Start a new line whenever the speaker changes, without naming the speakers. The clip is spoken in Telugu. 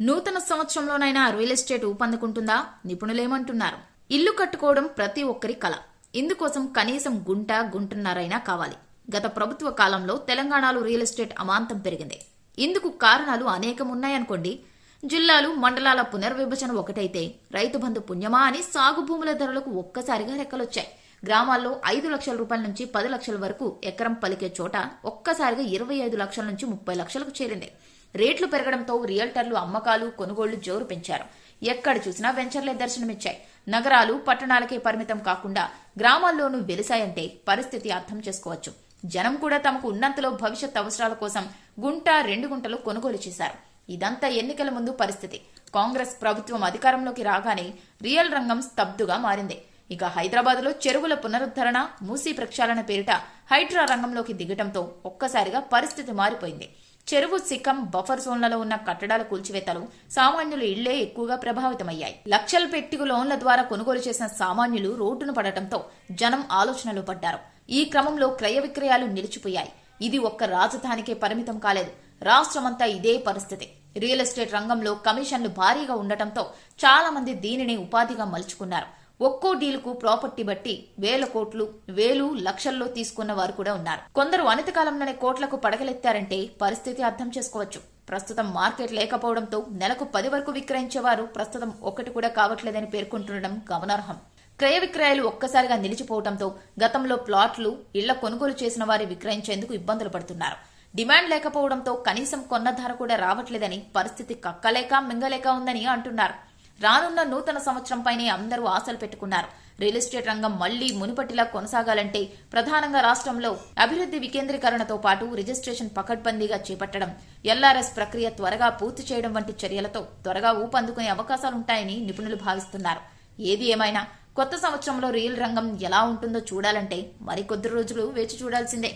నూతన సంవత్సరంలోనైనా రియల్ ఎస్టేట్ ఊపందుకుంటుందా? నిపుణులేమంటున్నారు. ఇల్లు కట్టుకోవడం ప్రతి ఒక్కరి కల. ఇందుకోసం కనీసం గుంట గుంటన్నరైనా కావాలి. గత ప్రభుత్వ కాలంలో తెలంగాణలో రియల్ ఎస్టేట్ అమాంతం పెరిగింది. ఇందుకు కారణాలు అనేకం ఉన్నాయనుకోండి జిల్లాలు మండలాల పునర్విభజన ఒకటైతే రైతు బంధు పుణ్యమా అని సాగు భూముల ధరలకు ఒక్కసారిగా రెక్కలొచ్చాయి. గ్రామాల్లో ఐదు లక్షల రూపాయల నుంచి పది లక్షల వరకు ఎకరం పలికే చోట ఒక్కసారిగా ఇరవై ఐదు లక్షల నుంచి ముప్పై లక్షలకు చేరింది. రేట్లు పెరగడంతో రియల్టర్లు అమ్మకాలు కొనుగోళ్ళు జోరు పెంచారు. ఎక్కడ చూసినా వెంచర్లే దర్శనమిచ్చాయి. నగరాలు పట్టణాలకే పరిమితం కాకుండా గ్రామాల్లోనూ వెలిసాయంటే పరిస్థితి అర్థం చేసుకోవచ్చు. జనం కూడా తమకు ఉన్నంతలో భవిష్యత్ అవసరాల కోసం గుంట రెండు గుంటలు కొనుగోలు చేశారు. ఇదంతా ఎన్నికల ముందు పరిస్థితి. కాంగ్రెస్ ప్రభుత్వం అధికారంలోకి రాగానే రియల్ రంగం స్తబ్దుగా మారింది. ఇక హైదరాబాద్లో చెరువుల పునరుద్ధరణ మూసీ ప్రక్షాళన పేరిట హైడ్రా రంగంలోకి దిగటంతో ఒక్కసారిగా పరిస్థితి మారిపోయింది. చెరువు సిక్కం బఫర్ జోన్లలో ఉన్న కట్టడాల కూల్చివేతలు సామాన్యుల ఇళ్ళే ఎక్కువగా ప్రభావితమయ్యాయి. లక్షలు పెట్టి లోన్ల ద్వారా కొనుగోలు చేసిన సామాన్యులు రోడ్డును పడటంతో జనం ఆలోచనలు పడ్డారు. ఈ క్రమంలో క్రయ విక్రయాలు నిలిచిపోయాయి. ఇది ఒక్క రాజధానికే పరిమితం కాలేదు. రాష్ట్రమంతా ఇదే పరిస్థితి. రియల్ ఎస్టేట్ రంగంలో కమిషన్లు భారీగా ఉండటంతో చాలా మంది దీనిని ఉపాధిగా మలుచుకున్నారు. ఒక్కో డీల్కు ప్రాపర్టీ బట్టి వేల కోట్లు వేలు లక్షల్లో తీసుకున్న వారు కూడా ఉన్నారు. కొందరు అనతి కాలంలోనే కోట్లకు పడగలెత్తారంటే పరిస్థితి అర్థం చేసుకోవచ్చు. ప్రస్తుతం మార్కెట్ లేకపోవడంతో నెలకు పది వరకు విక్రయించేవారు ప్రస్తుతం ఒకటి కూడా కావట్లేదని పేర్కొంటుండడం గమనార్హం. క్రయ విక్రయాలు ఒక్కసారిగా నిలిచిపోవడంతో గతంలో ప్లాట్లు ఇళ్ళ కొనుగోలు చేసిన వారి విక్రయించేందుకు ఇబ్బందులు పడుతున్నారు. డిమాండ్ లేకపోవడంతో కనీసం కొన్న ధర కూడా రావట్లేదని పరిస్థితి కక్కలేక మింగలేక ఉందని అంటున్నారు. రానున్న నూతన సంవత్సరంపైనే అందరూ ఆశలు పెట్టుకున్నారు. రియల్ ఎస్టేట్ రంగం మళ్ళీ మునుపటిలా కొనసాగాలంటే ప్రధానంగా రాష్ట్రంలో అభివృద్ధి వికేంద్రీకరణతో పాటు రిజిస్ట్రేషన్ పకడ్బందీగా చేపట్టడం ఎల్ఆర్ఎస్ ప్రక్రియ త్వరగా పూర్తి చేయడం వంటి చర్యలతో త్వరగా ఊపందుకునే అవకాశాలుంటాయని నిపుణులు భావిస్తున్నారు. ఏది ఏమైనా కొత్త సంవత్సరంలో రియల్ రంగం ఎలా ఉంటుందో చూడాలంటే మరికొద్ది రోజులు వేచి చూడాల్సిందే.